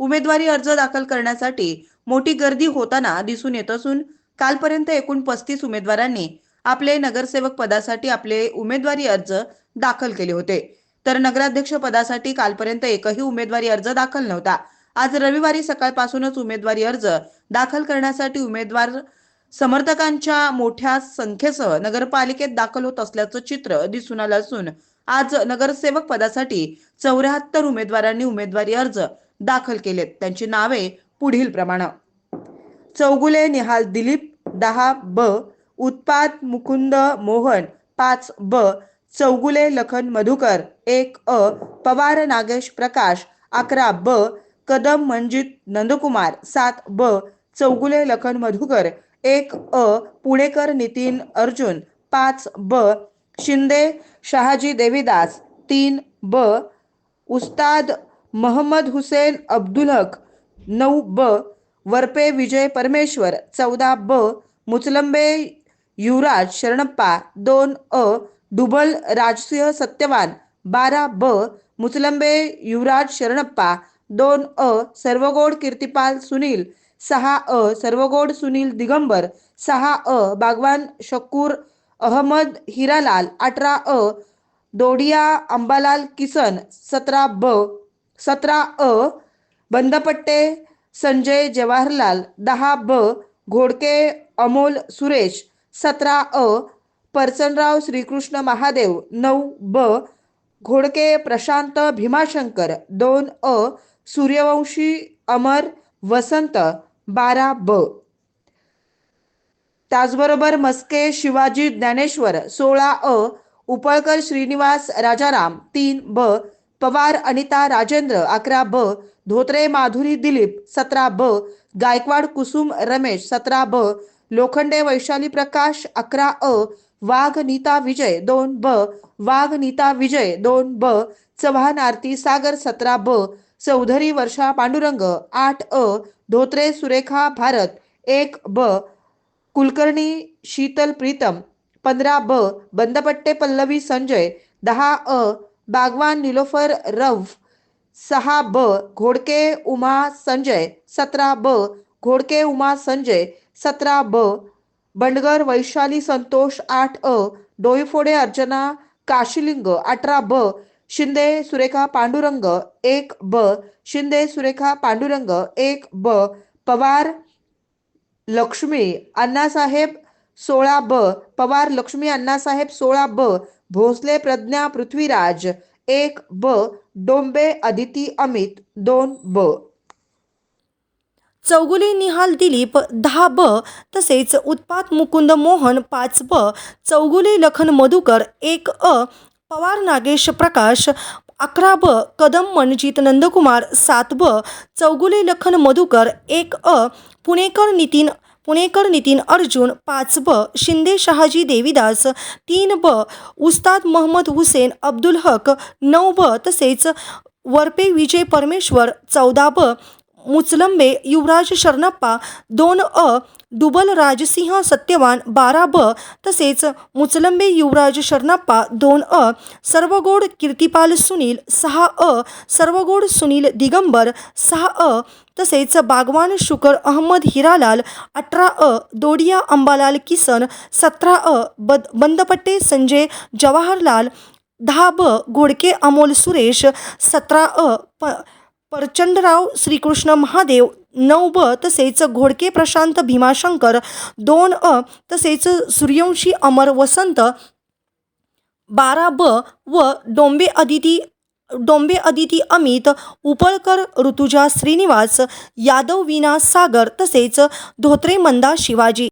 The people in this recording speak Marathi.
उमेदवारी अर्ज दाखल करण्यासाठी मोठी गर्दी होताना दिसून येत असून कालपर्यंत एकूण पस्तीस उमेदवारांनी आपले नगरसेवक पदासाठी आपले उमेदवारी अर्ज दाखल केले होते. तर नगराध्यक्ष पदासाठी कालपर्यंत एकही उमेदवारी अर्ज दाखल नव्हता. आज रविवारी सकाळपासूनच उमेदवारी अर्ज दाखल करण्यासाठी उमेदवार समर्थकांच्या मोठ्या संख्येसह नगरपालिकेत दाखल होत असल्याचं चित्र दिसून आलं असून आज नगरसेवक पदासाठी चौऱ्याहत्तर उमेदवारांनी उमेदवारी अर्ज दाखल केलेत. त्यांची नावे पुढील प्रमाणे. चौगुले निहाल दिलीप दहा ब उत्पाद मुकुंद मोहन पाच ब चौगुले लखन मधुकर एक अ पवार नागेश प्रकाश अकरा ब कदम मंजित नंदकुमार सात ब चौगुले लखन मधुकर एक अ पुणेकर नितीन अर्जुन पाच ब शिंदे शहाजी देवीदास तीन ब उस्ताद महम्मद हुसेन अब्दुल हक नऊ ब वरपे विजय परमेश्वर चौदा ब मुचलंबे युवराज शरणप्पा दोन अ डुबल राजसिंह सत्यवान बारा ब मुचलंबे युवराज शरणप्पा दोन अ सर्वगोड कीर्तिपाल सुनील सहा अ सर्वगोड सुनील दिगंबर सहा अ बागवान शकूर अहमद हिरालाल अठरा अ दोडिया अंबालाल किसन सतरा ब सतरा अ बंदपट्टे संजय जवाहरलाल दहा ब घोडके अमोल सुरेश सतरा अ परसनराव श्रीकृष्ण महादेव नऊ ब घोडके प्रशांत भीमाशंकर दोन अ सूर्यवंशी अमर वसंत बारा ब. त्याचबरोबर मस्के शिवाजी ज्ञानेश्वर सोळा अ उपळकर श्रीनिवास राजाराम तीन ब पवार अनिता राजेंद्र अकरा ब धोत्रे माधुरी दिलीप सतरा ब गायकवाड कुसुम रमेश सतरा ब लोखंडे वैशाली प्रकाश अकरा अ वाघ नीता विजय दोन ब वाघ नीता विजय दोन ब चव्हाण आरती सागर सतरा ब चौधरी वर्षा पांडुरंग आठ अ धोत्रे सुरेखा भारत एक ब कुलकर्णी शीतल प्रीतम पंधरा ब बंदपट्टे पल्लवी संजय दहा अ बागवान निलोफर रव सहा ब घोडके उमा संजय सतरा ब घोडके उमा संजय सतरा ब बंडगर वैशाली संतोष आठ अ डोईफोडे अर्चना काशीलिंग अठरा ब शिंदे सुरेखा पांडुरंग एक ब शिंदे सुरेखा पांडुरंग एक ब पवार लक्ष्मी अण्णासाहेब सोळा ब. पवार लक्ष्मी अण्णासाहेब सोळा ब. भोसले प्रज्ञा पृथ्वीराज. एक ब. डोंबे अदिती अमित. दोन ब. चौगुले निहाल दिलीप दहा ब. तसेच उत्पात मुकुंद मोहन पाच ब. चौगुले लखन मधुकर एक अ. पवार नागेश प्रकाश अकरा ब. कदम मनजित नंदकुमार सात ब. चौगुले लखन मधुकर एक अ. पुणेकर नितीन पुणेकर नितीन अर्जुन पाच ब. शिंदे शहाजी देवीदास तीन ब. उस्ताद महम्मद हुसेन अब्दुल हक नऊ ब. तसेच वरपे विजय परमेश्वर चौदा ब. मुचलंबे युवराज शरणप्पा दोन अ डुबल राजसिंह सत्यवान बारा ब तसेच मुचलंबे युवराज शरणप्पा दोन अ सर्वगोड कीर्तिपाल सुनील सहा अ सर्वगोड सुनील दिगंबर सहा अ तसेच बागवान शुकर अहमद हिरालाल अठरा अ दोडिया अंबालाल किसन सतरा अ बद बंदपट्टे संजय जवाहरलाल दहा ब घोडके अमोल सुरेश सतरा अ प परचंडराव श्रीकृष्ण महादेव नऊ ब तसेच घोडके प्रशांत भीमाशंकर दोन अ तसेच सूर्यवंशी अमर वसंत बारा ब व डोंबे अदिती डोंबे अदिती अमित उपळकर ऋतुजा श्रीनिवास यादव विना सागर तसेच धोत्रे मंदा शिवाजी.